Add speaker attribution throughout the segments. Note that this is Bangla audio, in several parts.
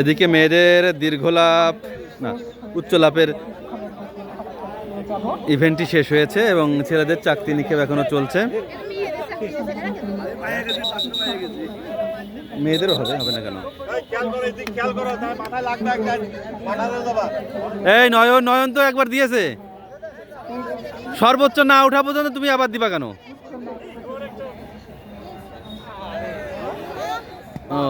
Speaker 1: এদিকে মেয়েদের দীর্ঘলাভ না উচ্চ লাভের ইভেন্টটি শেষ হয়েছে এবং ছেলেদের চাকরি নিক্ষেপ এখনও চলছে। মেয়েদেরও হবে হবে না কেন? এই নয়ন নয়ন তো একবার দিয়েছে। সর্বোচ্চ না ওঠা পর্যন্ত তুমি আবার দিবা কেন? ও।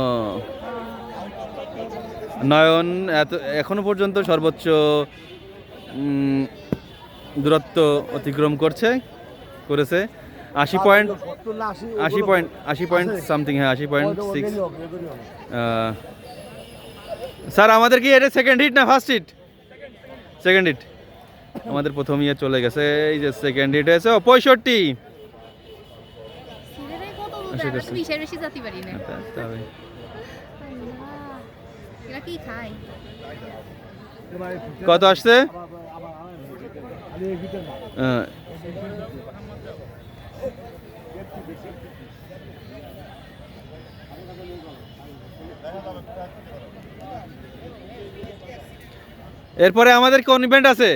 Speaker 1: নয়ন এত এখনও পর্যন্ত সর্বোচ্চ দূরত্ব অতিক্রম করছে করেছে। আশি পয়েন্ট আশি পয়েন্ট আশি পয়েন্ট সামথিং হ্যাঁ আশি পয়েন্ট সিক্স স্যার আমাদের কি এটা সেকেন্ড হিট না ফার্স্ট হিট সেকেন্ড হিট আমাদের প্রথম ইয়ে চলে গেছে এই যে সেকেন্ড হিট হয়েছে। পঁয়ষট্টি।
Speaker 2: সিলেটে
Speaker 1: আশা করছি। কত আসছে? এরপরে আমাদের কোন ইভেন্ট আছে?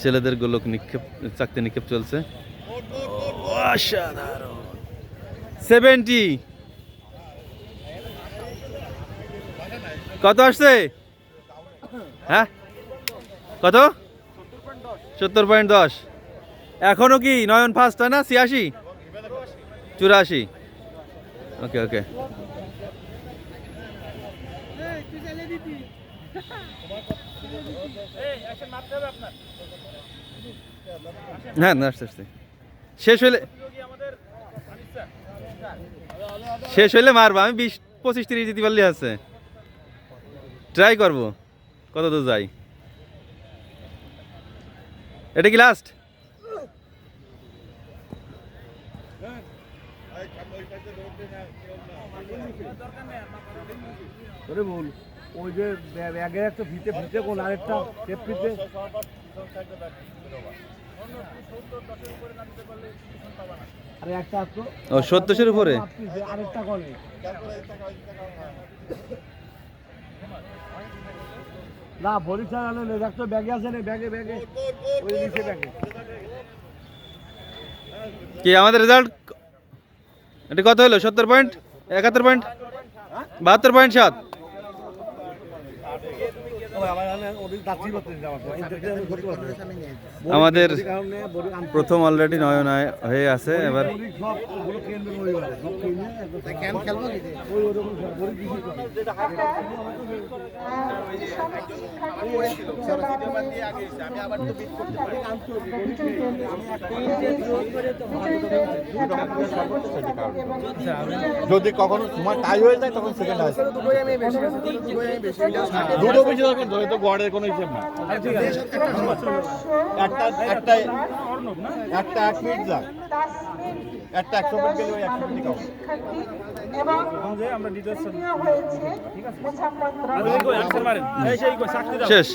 Speaker 1: ছেলেদের গোলক নিক্ষেপ, চাকতে নিক্ষেপ চলছে। অসাধারণ। সেভেন্টি কত আসছে? হ্যাঁ? কত? সত্তর পয়েন্ট দশ। এখনও কি নয়ন ফার্স্ট হয় না? ছিয়াশি? চুরাশি। ওকে ওকে হ্যাঁ না আসতে আসতে শেষ হইলে শেষ হইলে মারবো, আমি বিশ, পঁচিশ, তিরিশ দিতে পারলে আছে। ট্রাই করব। কত দূর যাই? এটা কি লাস্ট
Speaker 3: বল ওই যে ব্যাগের একটা ফিতে ফিতে কোন আরেকটা টেপ ফিতে আরে একটা
Speaker 1: ও সত্তরের উপরে?
Speaker 3: আরেকটা না পরীক্ষা আনে না দেখতো ব্যাগে আছে না, ব্যাগে ব্যাগে। ওই নিচে ব্যাগে।
Speaker 1: কি, আমাদের রেজাল্ট এটা কত হলো? সত্তর পয়েন্ট একাত্তর পয়েন্ট বাহাত্তর পয়েন্ট সাত? আমাদের প্রথম অলরেডি নয়ন হয়ে আছে, এবার
Speaker 4: যদি কখনো তোমার টাই হয়ে যায়, তখন সেকেন্ড আসে দুটো বেশি দরকার ধরে তো গড়ের কোনো হিসেব না একটা একটা একটা এক মিনিট যাক একটা একশো মিনিট গেলে ওই একশো মিনিট
Speaker 1: শেষ।